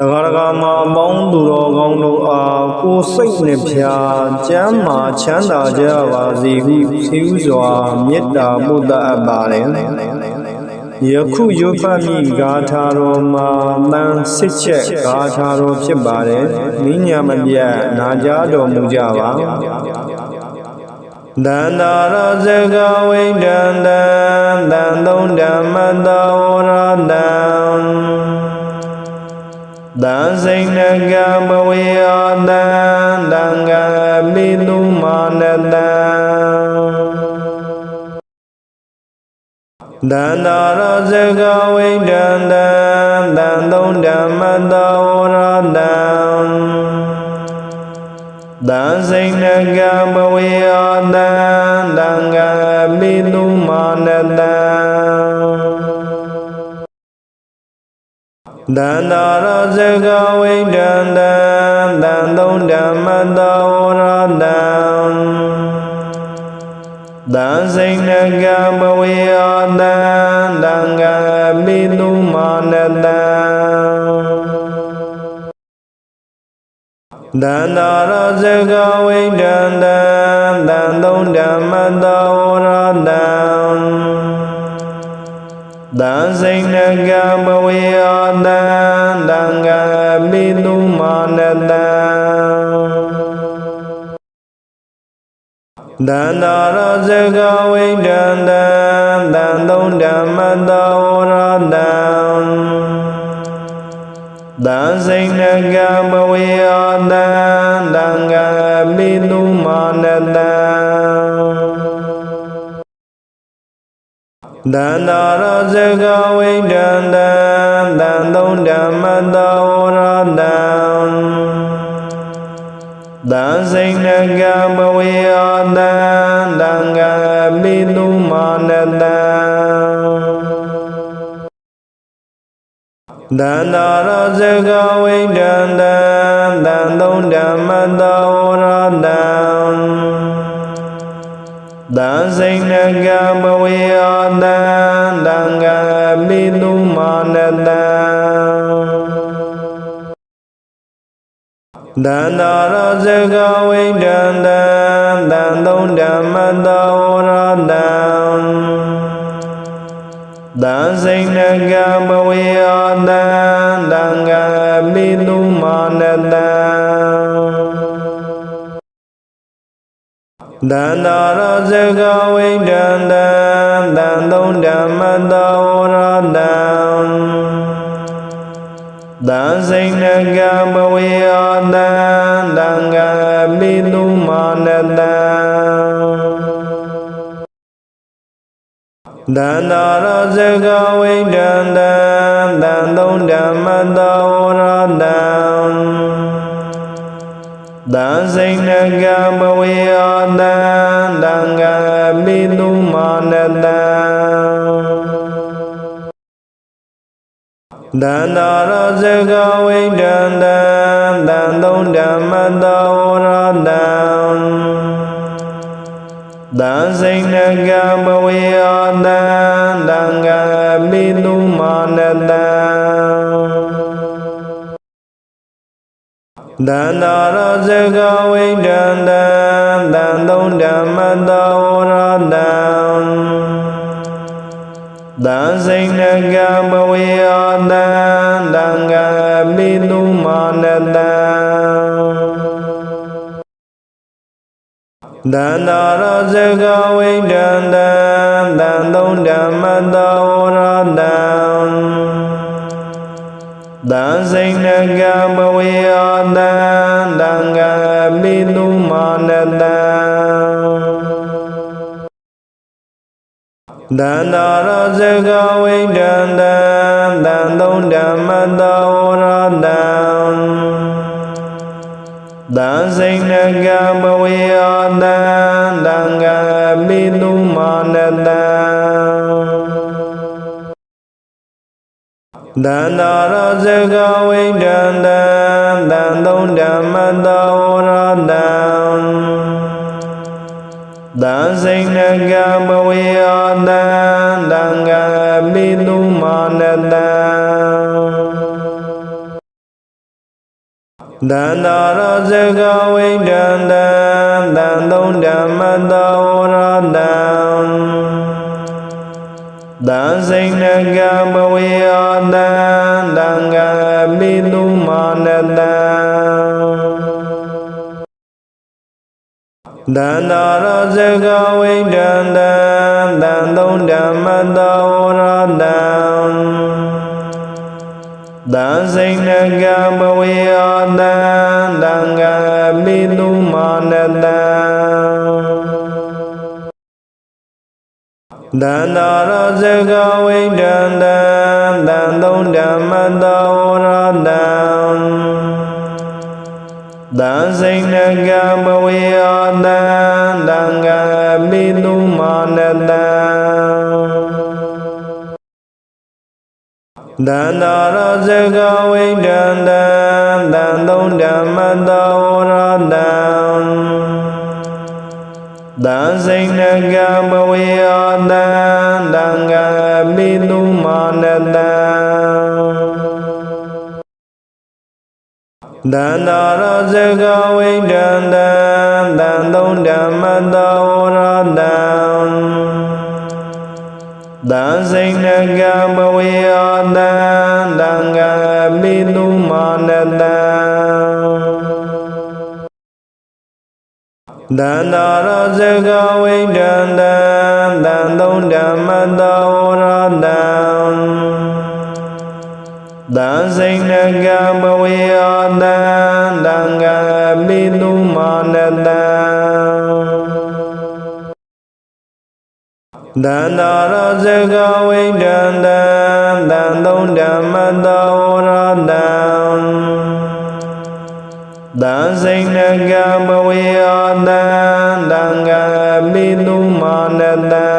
ဂရဂမှာအပေါင်းသူတော်ကောင်းတို့အားကိုယ်စိတ်နှဖျားကျမ်းမာချမ်းသာကြပါစေဟုဆီဥစွာမေတ္တာပို့တတ်အပ်ပါတယ်ယခုရွတ်ဖတ်မိဂါထာတော်မှာတန်စစ်ချက်ဂါထာတော်ဖြစ်ပါတယ်မိညာမပြတ်နာကြားတော်မူကြပါဒန္တာရဇဂဝိဒန္တံတန်သုံးဓမ္မတောရတံ သံစိဏကဘဝေယတံတံကပိတုမာနတံဒန္တာရဇဂဝိဒန္တံတန်သုံးဓမ္မတောရတံသံစိဏကဘဝေယတံတံကပိတုမာနတံ ဒန္တာရဇဂဝိဒန္တံတန်သုံးဓမ္မတောရတံသံစိဏကဘဝေယတံတံကပိတုမာနတံဒန္တာရဇဂဝိဒန္တံတန်သုံးဓမ္မတောရတံ သံစိဏကဘဝေယတံတံကပိတုမာနတံဒန္တာရဇဂဝိဒန္တံတန်သုံးဓမ္မတောရတံသံစိဏကဘဝေယတံတံကပိတုမာနတံ ဒန္တာရဇဂဝိဒန္တံတန်သုံးဓမ္မတောရတံသံစိဏကဘဝေယတံတံကပိတုမာနတံဒန္တာရဇဂဝိဒန္တံတန်သုံးဓမ္မတောရတံ သံစိဏကဘဝေယတံတံကပိတုမာနတံဒန္တာရဇဂဝိဒန္တံတန်သုံးဓမ္မတောရတံသံစိဏကဘဝေယတံတံကပိတုမာနတံ ဒန္တာရဇဂဝိဒန္တံတန်သုံးဓမ္မတောရတံသံစိဏကဘဝေယတံတံကပိတုမာနတံဒန္တာရဇဂဝိဒန္တံတန်သုံးဓမ္မတောရတံ သံစိဏကဘဝေယတံတံကပိတုမာနတံဒန္တာရဇဂဝိဒန္တံတန်သုံးဓမ္မတောရတံသံစိဏကဘဝေယတံတံကပိတုမာနတံ ဒန္တာရဇဂဝိဒန္တံတန်သုံးဓမ္မတောရတံသံစိဏကဘဝေယတံတံကပိတုမာနတံဒန္တာရဇဂဝိဒန္တံတန်သုံးဓမ္မတောရတံ သံစိဏကဘဝေယတံတံကပိတုမာနတံဒန္တာရဇဂဝိဒန္တံတန်သုံးဓမ္မတောရတံသံစိဏကဘဝေယတံတံကပိတုမာနတံ ဒန္တာရဇဂဝိဒန္တံတန်သုံးဓမ္မတောရတံသံစိဏကဘဝေယတံတံကပိတုမာနတံဒန္တာရဇဂဝိဒန္တံသံသုံးဓမ္မတောရတံ သံစိဏကဘဝေယတံတံဃာပိတုမာနတံဒန္တာရဇဂဝိဒန္တံသံသုံးဓမ္မတောရတံသံစိဏကဘဝေယတံတံဃာပိတုမာနတံ ဒန္တာရဇဂဝိဒန္တံသံသုံးဓမ္မတောရတံသံစိဏကဘဝေယတံတံဃာပိတုမာနတံဒန္တာရဇဂဝိဒန္တံသံသုံးဓမ္မတောရတံ သံစိဏကဘဝေယတံတံဃာပိတုမာနတံဒန္တာရဇဂဝိဒန္တံသံသုံးဓမ္မတောရတံသံစိဏကဘဝေယတံတံဃာပိတုမာနတံ ဒန္တာရဇဂဝိဒန္တံသံသုံးဓမ္မတောရတံသံစိဏကဘဝေယတံတံဃာပိတုမာနတံဒန္တာရဇဂဝိဒန္တံသံသုံးဓမ္မတောရတံ သံစိဏကဘဝေယတံတံဃာပိတုမာနတံ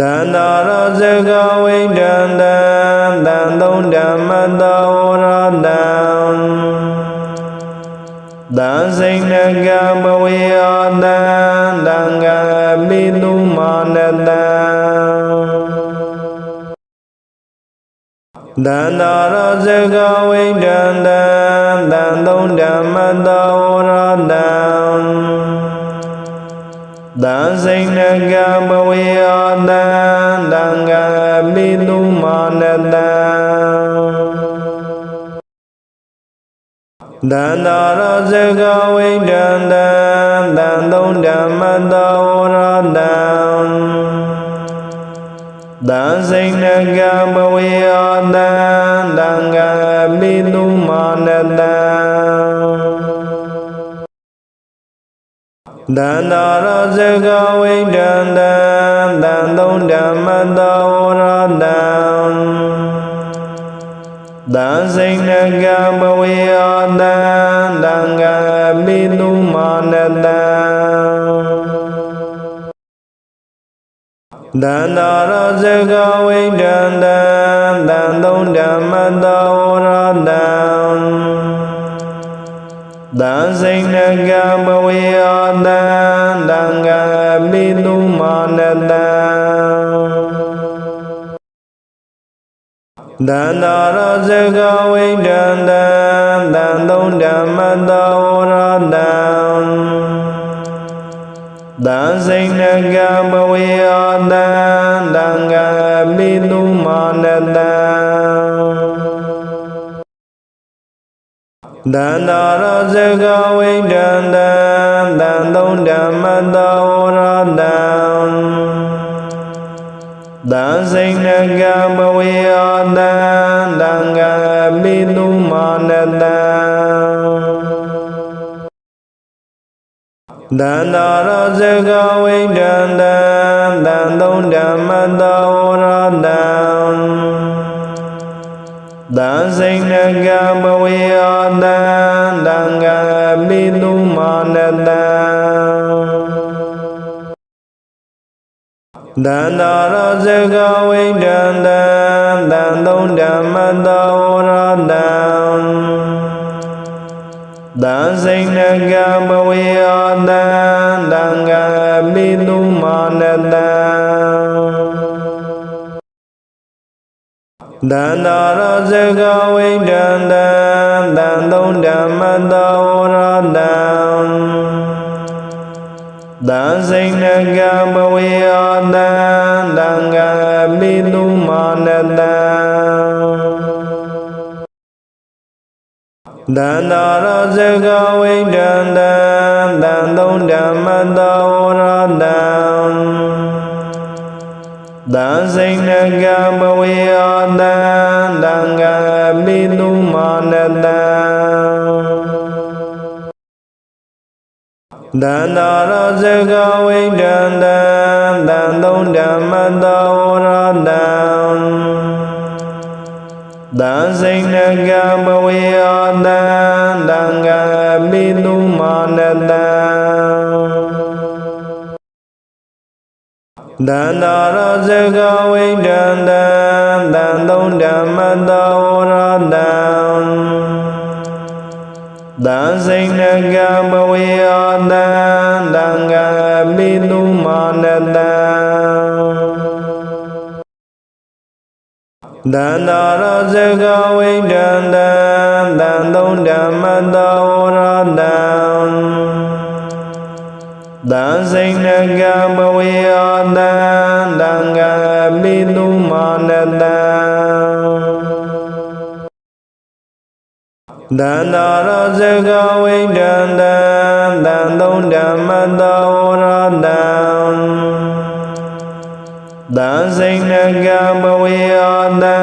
ဒန္တာရဇဂဝိဒန္တံသံသုံးဓမ္မတောရတံသံစိဏကဘဝေယတံတံဃာပိတုမာနတံ ဒန္တာရဇဂဝိဒန္တံသံသုံးဓမ္မတောရတံသံစိဏကဘဝေယတံတံဃာပိတုမာနတံဒန္တာရဇဂဝိဒန္တံသံသုံးဓမ္မတောရတံ သံစိဏကဘဝေယတံတံဃာပိတုမာနတံဒန္တာရဇဂဝိဒန္တံသံသုံးဓမ္မတောရတံသံစိဏကဘဝေယတံတံဃာပိတုမာနတံ ဒန္တာရဇဂဝိဒန္တံသံသုံးဓမ္မတောရတံသံစိဏကဘဝေယတံတံဃာပိတုမာနတံဒန္တာရဇဂဝိဒန္တံသံသုံးဓမ္မတောရတံ သံစိဏကဘဝေယတံတံဃာပိတုမာနတံဒန္တာရဇဂဝိဒန္တံသံသုံးဓမ္မတောရတံသံစိဏကဘဝေယတံတံဃာပိတုမာနတံ ဒန္တာရဇဂဝိဒန္တံသံသုံးဓမ္မတောရတံသံစိဏကဘဝေယတံတံဃာပိတုမာနတံဒန္တာရဇဂဝိဒန္တံသံသုံးဓမ္မတောရတံ သံစိဏကဘဝေယတံတံဃာပိတုမာနတံဒန္တာရဇဂဝိဒန္တံတံသုံးဓမ္မတောရတံသံစိဏကဘဝေယတံတံဃာပိတုမာနတံ đàn đà ra dư ca quy trần đàn đàn tu trạm ma tâu ra đàn đàn sinh đàn ca ba quy a đàn đàn ca bi tu ma đàn đàn đàn đà ra dư ca quy trần đàn đàn tu trạm ma tâu ra đàn သံစိဏကဘဝေယတံတံဃာပိတုမာနတံဒန္တာရဇဂဝိဒန္တံတံသုံးဓမ္မတောရတံသံစိဏကဘဝေယတံတံဃာပိတုမာနတံ ဒန္တာရဇဂဝိဒန္တံတံသုံးဓမ္မတောရတံသံစိဏကဘဝေယတံတံဃာပိတုမာနတံဒန္တာရဇဂဝိဒန္တံတံသုံးဓမ္မတောရတံ သံစိဏကဘဝေယတံ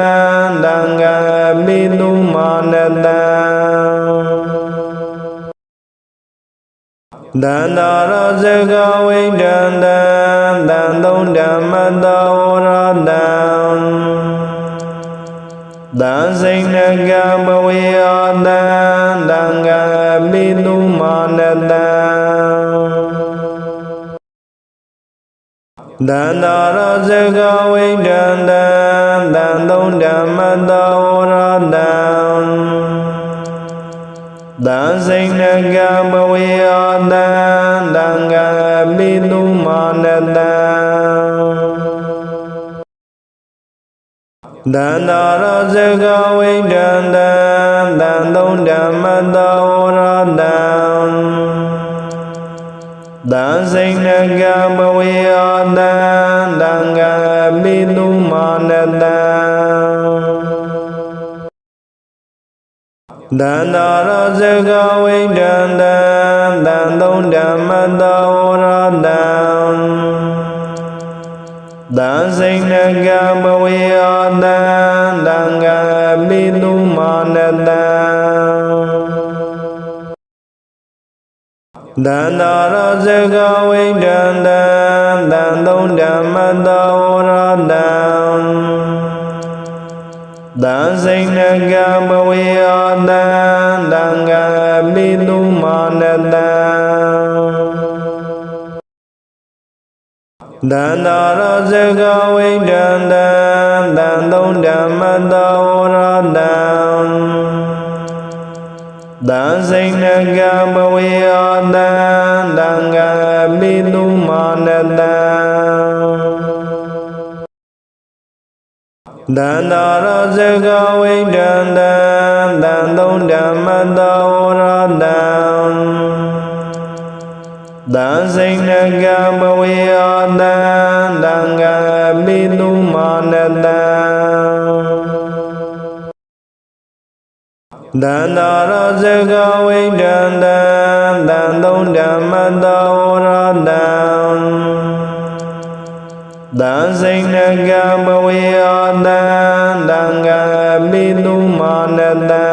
တံဃာပိတုမာနတံဒန္တာရဇဂဝိဒန္တံတံသုံးဓမ္မတောရတံသံစိဏကဘဝေယတံတံဃာပိတုမာနတံ ဒန္တာရဇဂဝိဒန္တံတံသုံးဓမ္မတောရတံသံစိဏကဘဝေယတံတံဃာပိတုမာနတံဒန္တာရဇဂဝိဒန္တံတံသုံးဓမ္မတောရတံ သံစိဏကဘဝေယတံတံဃာပိတုမာနတံဒန္တာရဇဂဝိဒန္တံတံသုံးဓမ္မတောရတံသံစိဏကဘဝေယတံတံဃာပိတုမာနတံ ဒန္တာရဇဂဝိဒန္တံတံသုံးဓမ္မတောရတံသံစိဏကဘဝေယတံတံဃာပိတုမာနတံဒန္တာရဇဂဝိဒန္တံတံသုံးဓမ္မတောရတံ သံစိဏကဘဝေယတံတံဃာပိတုမာနတံဒန္တာရဇဂဝိဒန္တံတံသုံးဓမ္မတောရတံသံစိဏကဘဝေယတံတံဃာပိတုမာနတံ ဒန္တာရဇဂဝိဒန္တံတံသုံးဓမ္မတောရတံသံစိဏကဘဝေယတံတံဃာပိတုမာနတံ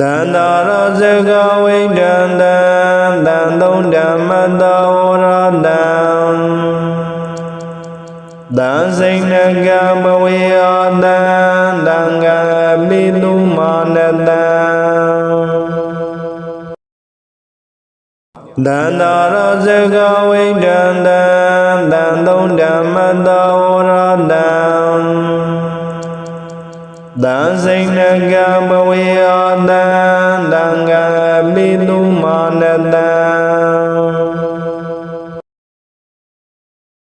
ဒန္တာရဇဂဝိဒန္တံတံသုံးဓမ္မတောရတံ သံစိဏကဘဝေယတံတံဃာပိတုမာနတံဒန္တာရဇဂဝိဒန္တံတံသုံးဓမ္မတောရတံသံစိဏကဘဝေယတံတံဃာပိတုမာနတံ